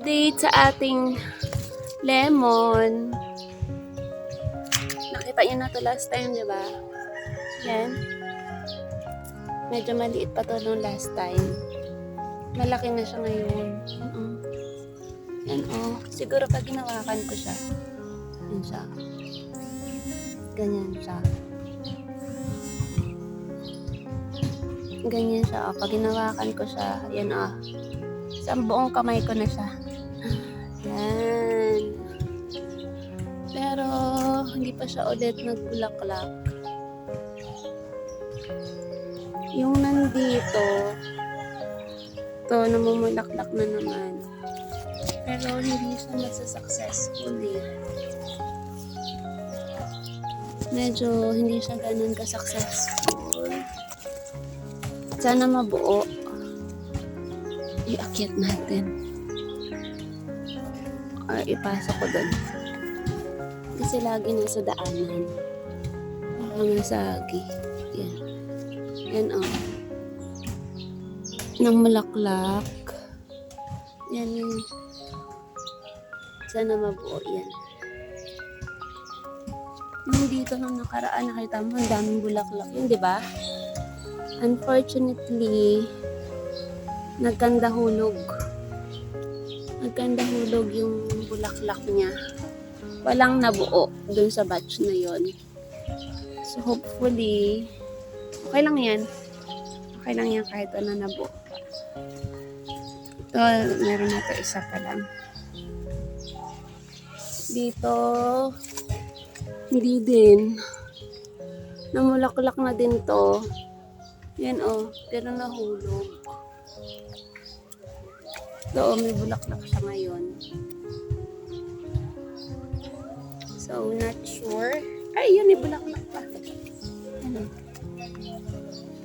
update sa ating lemon. Nakita niyo na to last time, di ba? Yan. Medyo maliit pa to nung last time. Malaki na siya ngayon. Yan. Yan, oh. Siguro pag ginawakan ko siya. Yan siya. Ganyan siya. Ganyan siya. Oh. Pag ginawakan ko siya, yan, oh. Isang buong kamay ko na siya. Yan. Pero, hindi pa siya ulit nagbulaklak. Yung nandito, to namumulaklak na naman. Pero hindi siya masa-successful eh. Medyo hindi siya ganun ka-successful. Sana mabuo. Iakyat natin. Or ipasok ko doon. Kasi lagi nasa daanan. Baka masagi. Yan. Yan oh. Nang malaklak. Yan sana mabuo yan. Yung dito nung nakaraan, nakita mo, ang daming bulaklak yun, di ba? Unfortunately, nagkanda hulog. Nagkanda hulog yung bulaklak niya. Walang nabuo dun sa batch na yon. So hopefully, okay lang yan. Okay lang yan kahit ano nabuo. Ito, meron na to isa pa lang. Dito, hindi din. Namulaklak na din to. Yan oh, pero nahulog. Oh, may bulaklak siya ngayon. So, not sure. Ay, yun, may bulaklak pa. Ano?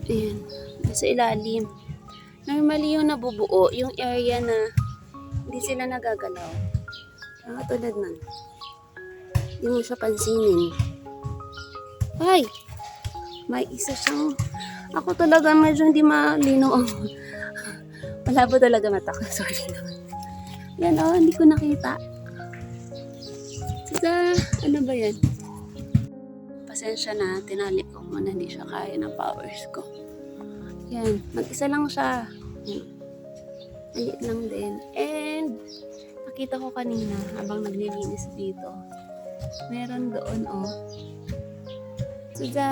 Ayan. Nasa ilalim. Normally yung nabubuo, yung area na hindi sila nagagalaw. Ah, tulad nun. Hindi mo siya pansinin. Ay! May isa siyang... Ako talaga medyo hindi malinaw ang... Malabo talaga mata ko. Sorry naman. Yan oh, hindi ko nakita. Sa, ano ba yan? Pasensya na, tinali ko muna, hindi siya kaya ng powers ko. Yan, mag-isa lang siya. Yan. Maliit lang din. And, nakita ko kanina, habang naglilinis dito, meron doon, oh. Suda,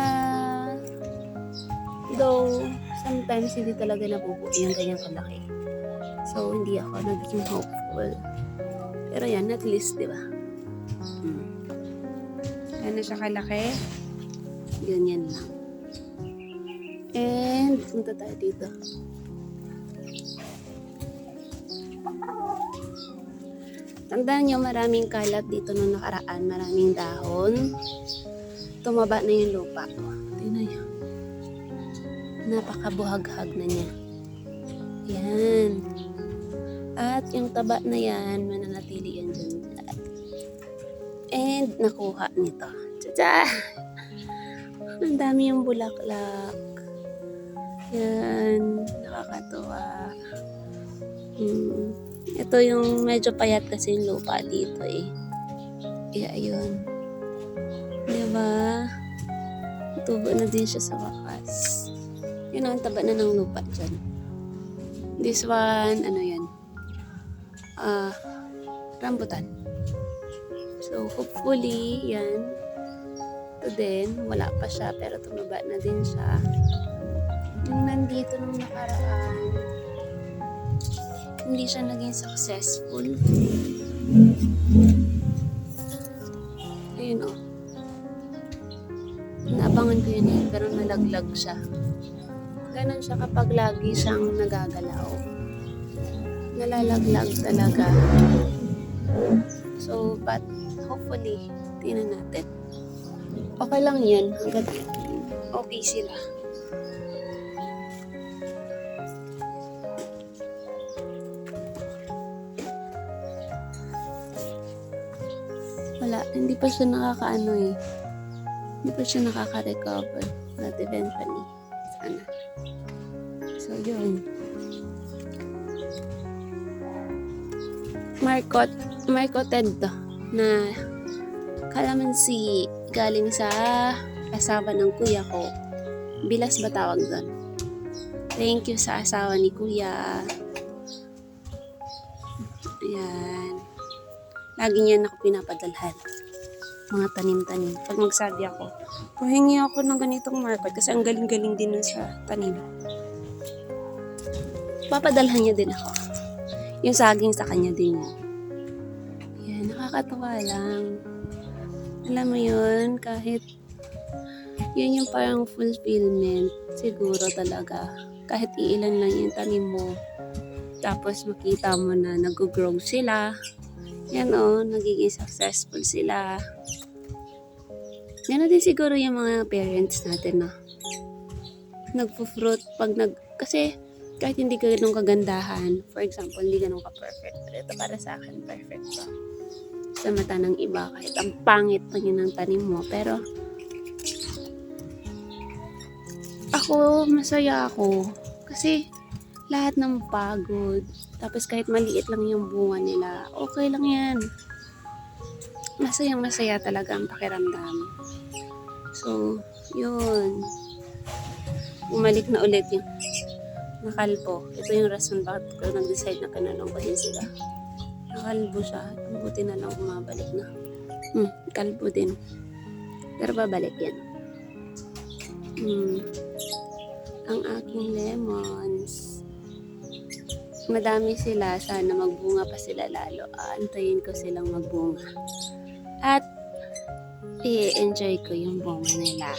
though, sometimes hindi talaga nabubuo yung ganyang kalaki. So, hindi ako naging hopeful. Pero yan, at least, di ba? Hmm. Yan na siya kalaki. Ganyan lang. And, punta tayo dito. Tandaan nyo, maraming kalat dito nung nakaraan. Maraming dahon. Tumaba na yung lupa. Tingnan nyo. Napakabuhaghag na niya. Yan. At yung taba na yan, mananatili yan dyan. And nakuha nito. Tsa Ang dami yung bulaklak. Yan. Nakakatuwa. Hmm. Ito yung medyo payat kasi yung lupa dito eh. Kaya ayun. Diba? Tubo na din siya sa wakas. Yun ang taba na ng lupa dyan. This one, ano yan? Ah, rambutan. So, hopefully, yan. Ito din, wala pa siya, pero tumaba na din siya. Yung nandito nung nakaraan, hindi siya naging successful. Ayun o. Oh. Naabangan ko yun eh, pero nalaglag siya. Ganon siya kapag lagi siyang nagagalaw. Nalalaglag talaga. So, but hopefully, tingnan natin. Okay lang yan hanggat okay sila. Wala, hindi pa siya nakakaano eh. Hindi pa siya nakaka-recover. But eventually. So, yun. Marcot, marcoted to na kalamansi galing sa asawa ng kuya ko. Bilas ba tawag doon? Thank you sa asawa ni kuya. Ayan. Lagi niyan ako pinapadalhan. Mga tanim-tanim. Pag magsabi ako, pahingi ako ng ganitong market kasi ang galing-galing din nun sa tanim. Papadalhan niya din ako. Yung saging sa kanya din yun. Yan, nakakatawa lang. Alam mo yun, kahit yun yung parang fulfillment siguro talaga. Kahit iilan lang yung tanim mo. Tapos makita mo na nag-grow sila. Yan o, nagiging successful sila. Yan din siguro yung mga parents natin na nagpo-fruit pag nag... Kasi kahit hindi ka ganun kagandahan, for example, hindi ganun ka-perfect. Pero ito para sa akin, perfect to. Sa mata ng iba, kahit ang pangit pa yun ng tanim mo. Pero, ako, masaya ako. Kasi, lahat ng pagod. Tapos kahit maliit lang yung bunga nila, okay lang yan. Masayang masaya talaga ang pakiramdam. So, yun. Bumalik na ulit yung nakalpo. Ito yung rason bakit ko nag-decide na din sila. Nakalbo siya. Buti na lang umabalik na. Hmm, kalbo din. Pero babalik yan. Hmm. Ang aking lemons. Madami sila. Sana magbunga pa sila lalo. Aantayin ko silang magbunga. At i-enjoy ko yung bunga nila.